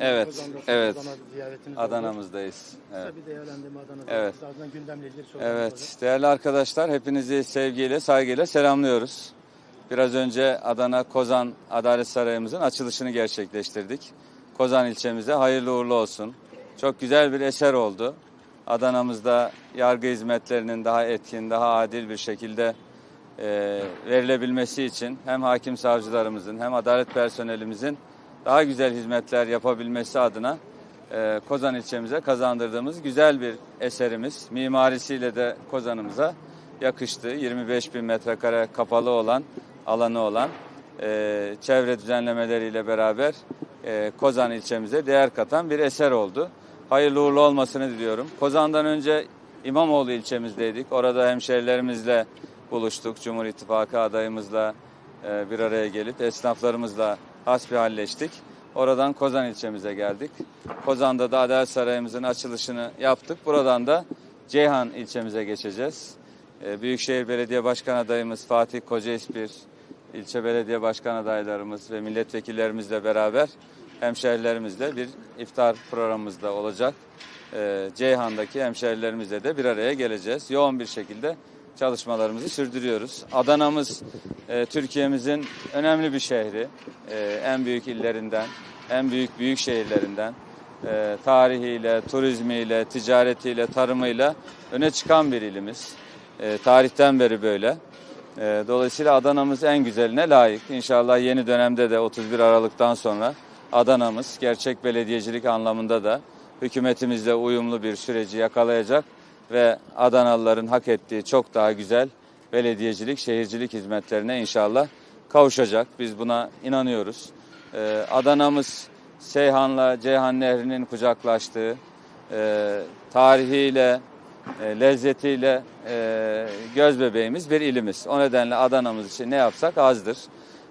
Evet, evet. Adana'mızdayız. Evet. Kısa bir değerlendirme Adana'da. Evet. Ardından gündemle ilgili sorularımız olacak. Evet, değerli arkadaşlar hepinizi sevgiyle, saygıyla selamlıyoruz. Biraz önce Adana Kozan Adalet Sarayımızın açılışını gerçekleştirdik. Kozan ilçemize hayırlı uğurlu olsun. Çok güzel bir eser oldu. Adana'mızda yargı hizmetlerinin daha etkin, daha adil bir şekilde e, verilebilmesi için hem hakim savcılarımızın hem adalet personelimizin daha güzel hizmetler yapabilmesi adına e, Kozan ilçemize kazandırdığımız güzel bir eserimiz. Mimarisiyle de Kozan'ımıza yakıştı. 25 bin metrekare kapalı olan, alanı olan e, çevre düzenlemeleriyle beraber e, Kozan ilçemize değer katan bir eser oldu. Hayırlı uğurlu olmasını diliyorum. Kozan'dan önce İmamoğlu ilçemizdeydik. Orada hemşerilerimizle buluştuk. Cumhur İttifakı adayımızla e, bir araya gelip esnaflarımızla hasbihalleştik. Oradan Kozan ilçemize geldik. Kozan'da da Adalet Sarayımızın açılışını yaptık. Buradan da Ceyhan ilçemize geçeceğiz. E, Büyükşehir Belediye Başkan adayımız Fatih Kocaespir, ilçe belediye başkan adaylarımız ve milletvekillerimizle beraber hemşehrilerimizle bir iftar programımızda olacak. E, Ceyhan'daki hemşehrilerimizle de bir araya geleceğiz. Yoğun bir şekilde çalışmalarımızı sürdürüyoruz. Adana'mız e, Türkiye'mizin önemli bir şehri. E, en büyük illerinden, en büyük büyük şehirlerinden. E, tarihiyle, turizmiyle, ticaretiyle, tarımıyla öne çıkan bir ilimiz. E, tarihten beri böyle. E, dolayısıyla Adana'mız en güzeline layık. İnşallah yeni dönemde de 31 Aralık'tan sonra Adana'mız gerçek belediyecilik anlamında da hükümetimizle uyumlu bir süreci yakalayacak ve Adanalıların hak ettiği çok daha güzel belediyecilik, şehircilik hizmetlerine inşallah kavuşacak. Biz buna inanıyoruz. Ee, Adana'mız Seyhan'la Ceyhan Nehri'nin kucaklaştığı, e, tarihiyle, e, lezzetiyle e, göz bebeğimiz bir ilimiz. O nedenle Adana'mız için ne yapsak azdır.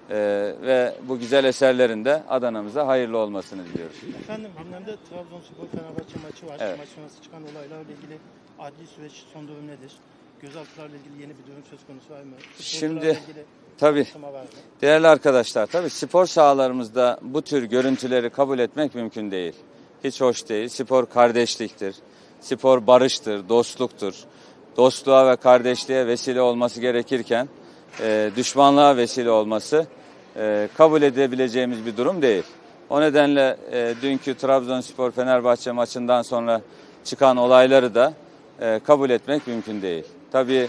E, ve bu güzel eserlerin de Adana'mıza hayırlı olmasını diliyoruz. Efendim gündemde Trabzonspor Fenerbahçe maçı var. Evet. Maç sonrası çıkan olaylarla ilgili adli süreç son durum nedir? Gözaltılarla ilgili yeni bir durum söz konusu var mı? Futbolcularla Şimdi ilgili tabii? Değerli arkadaşlar, tabii spor sahalarımızda bu tür görüntüleri kabul etmek mümkün değil. Hiç hoş değil. Spor kardeşliktir. Spor barıştır, dostluktur. Dostluğa ve kardeşliğe vesile olması gerekirken e, düşmanlığa vesile olması e, kabul edebileceğimiz bir durum değil. O nedenle e, dünkü Trabzonspor Fenerbahçe maçından sonra çıkan olayları da e, kabul etmek mümkün değil. Tabii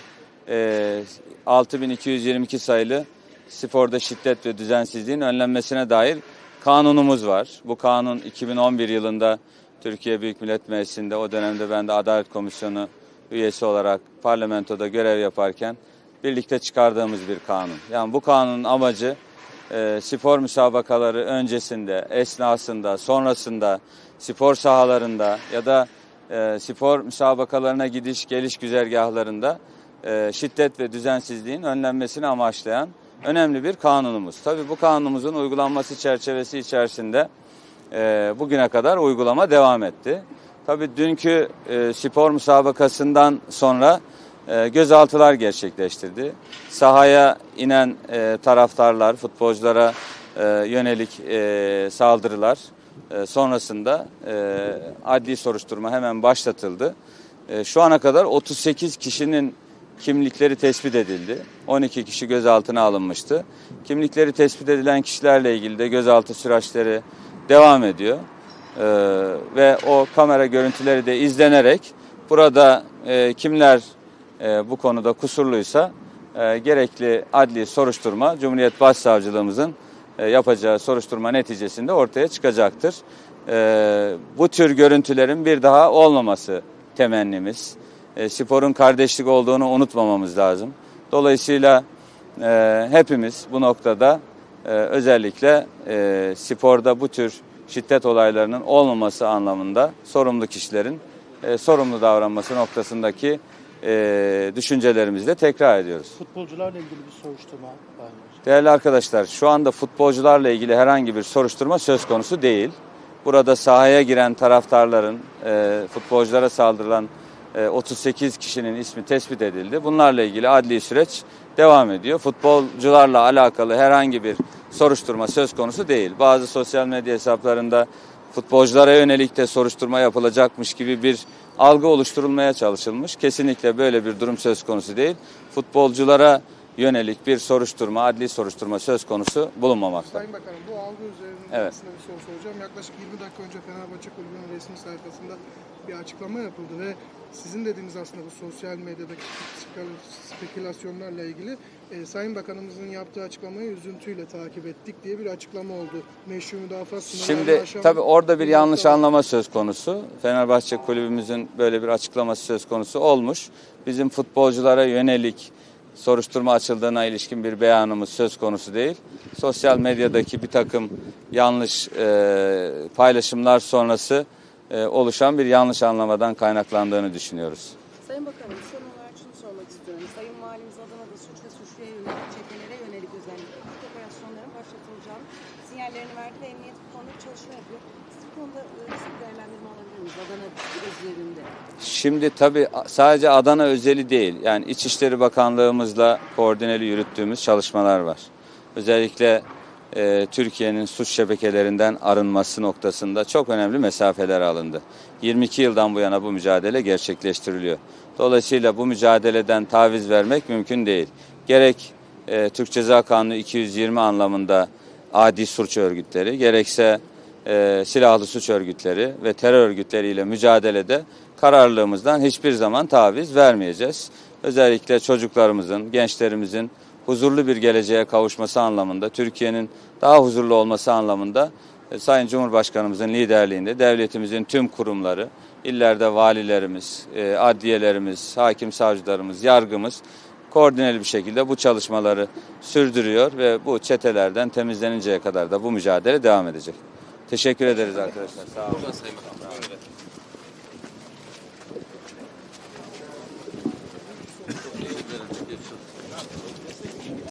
e, 6222 sayılı sporda şiddet ve düzensizliğin önlenmesine dair kanunumuz var. Bu kanun 2011 yılında Türkiye Büyük Millet Meclisi'nde o dönemde ben de Adalet Komisyonu üyesi olarak parlamentoda görev yaparken birlikte çıkardığımız bir kanun. Yani bu kanunun amacı e, spor müsabakaları öncesinde, esnasında, sonrasında, spor sahalarında ya da e, spor müsabakalarına gidiş geliş güzergahlarında e, şiddet ve düzensizliğin önlenmesini amaçlayan önemli bir kanunumuz. Tabii bu kanunumuzun uygulanması çerçevesi içerisinde e, bugüne kadar uygulama devam etti. Tabii dünkü e, spor müsabakasından sonra e, gözaltılar gerçekleştirdi. Sahaya inen e, taraftarlar, futbolculara e, yönelik saldırılar sonrasında adli soruşturma hemen başlatıldı. Şu ana kadar 38 kişinin kimlikleri tespit edildi. 12 kişi gözaltına alınmıştı. Kimlikleri tespit edilen kişilerle ilgili de gözaltı süreçleri devam ediyor. Ve o kamera görüntüleri de izlenerek burada kimler e, bu konuda kusurluysa e, gerekli adli soruşturma Cumhuriyet Başsavcılığımızın e, yapacağı soruşturma neticesinde ortaya çıkacaktır. Bu tür görüntülerin bir daha olmaması temennimiz. Sporun kardeşlik olduğunu unutmamamız lazım. Dolayısıyla hepimiz bu noktada özellikle sporda bu tür şiddet olaylarının olmaması anlamında sorumlu kişilerin sorumlu davranması noktasındaki e, düşüncelerimizi de tekrar ediyoruz. Futbolcularla ilgili bir soruşturma var mı? Değerli arkadaşlar şu anda futbolcularla ilgili herhangi bir soruşturma söz konusu değil. Burada sahaya giren taraftarların, e, futbolculara saldırılan e, 38 kişinin ismi tespit edildi. Bunlarla ilgili adli süreç devam ediyor. Futbolcularla alakalı herhangi bir soruşturma söz konusu değil. Bazı sosyal medya hesaplarında futbolculara yönelik de soruşturma yapılacakmış gibi bir algı oluşturulmaya çalışılmış. Kesinlikle böyle bir durum söz konusu değil. Futbolculara yönelik bir soruşturma, adli soruşturma söz konusu bulunmamakta. Sayın Bakanım bu algı üzerinde Evet. aslında bir soru soracağım. Yaklaşık 20 dakika önce Fenerbahçe Kulübü'nün resmi sayfasında bir açıklama yapıldı ve sizin dediğiniz aslında bu sosyal medyadaki spekül- spekülasyonlarla ilgili e, Sayın Bakanımızın yaptığı açıklamayı üzüntüyle takip ettik diye bir açıklama oldu. Meşru müdafaa Şimdi aşan- tabii orada bir yanlış anlama söz konusu. Fenerbahçe kulübümüzün böyle bir açıklaması söz konusu olmuş. Bizim futbolculara yönelik soruşturma açıldığına ilişkin bir beyanımız söz konusu değil. Sosyal medyadaki bir takım yanlış e, paylaşımlar sonrası e, oluşan bir yanlış anlamadan kaynaklandığını düşünüyoruz. Sayın Bakanım son olarak şunu sormak istiyorum. Sayın Valimiz Adana'da suç ve suçluya yönelik çetelere yönelik özellikle operasyonların başlatılacağını sinyallerini verdi ve emniyet bu konuda çalışma yapıyor. E? Şimdi tabii sadece Adana özeli değil. Yani İçişleri Bakanlığımızla koordineli yürüttüğümüz çalışmalar var. Özellikle e, Türkiye'nin suç şebekelerinden arınması noktasında çok önemli mesafeler alındı. 22 yıldan bu yana bu mücadele gerçekleştiriliyor. Dolayısıyla bu mücadeleden taviz vermek mümkün değil. Gerek e, Türk Ceza Kanunu 220 anlamında adi suç örgütleri, gerekse e, silahlı suç örgütleri ve terör örgütleriyle mücadelede kararlılığımızdan hiçbir zaman taviz vermeyeceğiz. Özellikle çocuklarımızın, gençlerimizin huzurlu bir geleceğe kavuşması anlamında, Türkiye'nin daha huzurlu olması anlamında e, Sayın Cumhurbaşkanımızın liderliğinde devletimizin tüm kurumları, illerde valilerimiz, e, adliyelerimiz, hakim savcılarımız, yargımız koordineli bir şekilde bu çalışmaları sürdürüyor ve bu çetelerden temizleninceye kadar da bu mücadele devam edecek. Teşekkür ederiz arkadaşlar. Sağ olun.